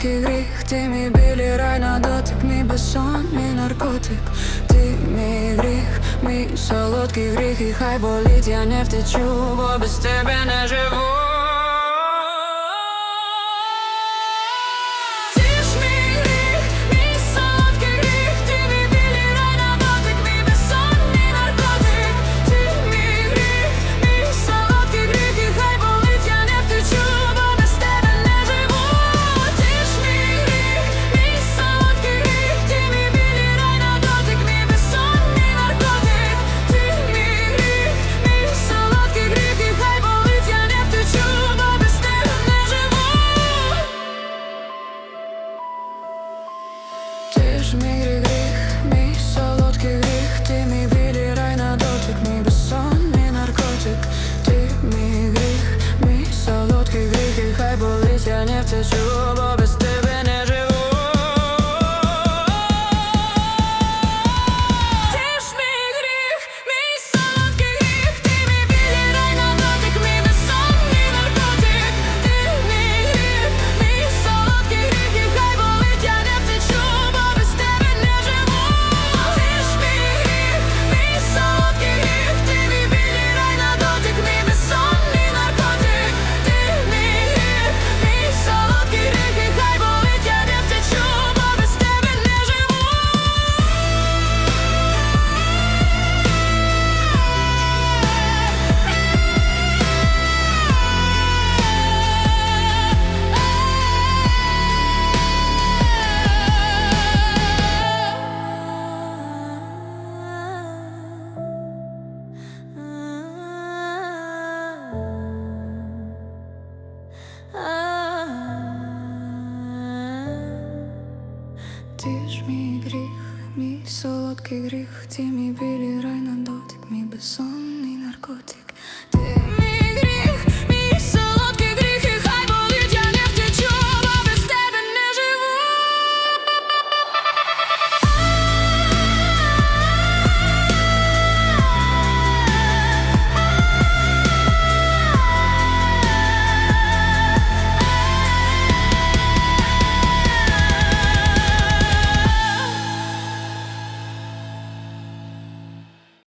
солодкий гріх, ти мій білі рай на дотик, мій безсон, мій наркотик, ти мій гріх, мій солодкий гріх, і хай болить, я не втечу, бо без тебе не живу. Ж мій гріх, мій солодкий гріх, ти мій білий рай на дотик, мій безсон, мій наркотик, ти мій гріх, мій солодкий гріх, я не втечу, бо без Мій гріх, мій солодкий гріх, ті мій білі рай на дотик, мій безсонний наркотик. Ти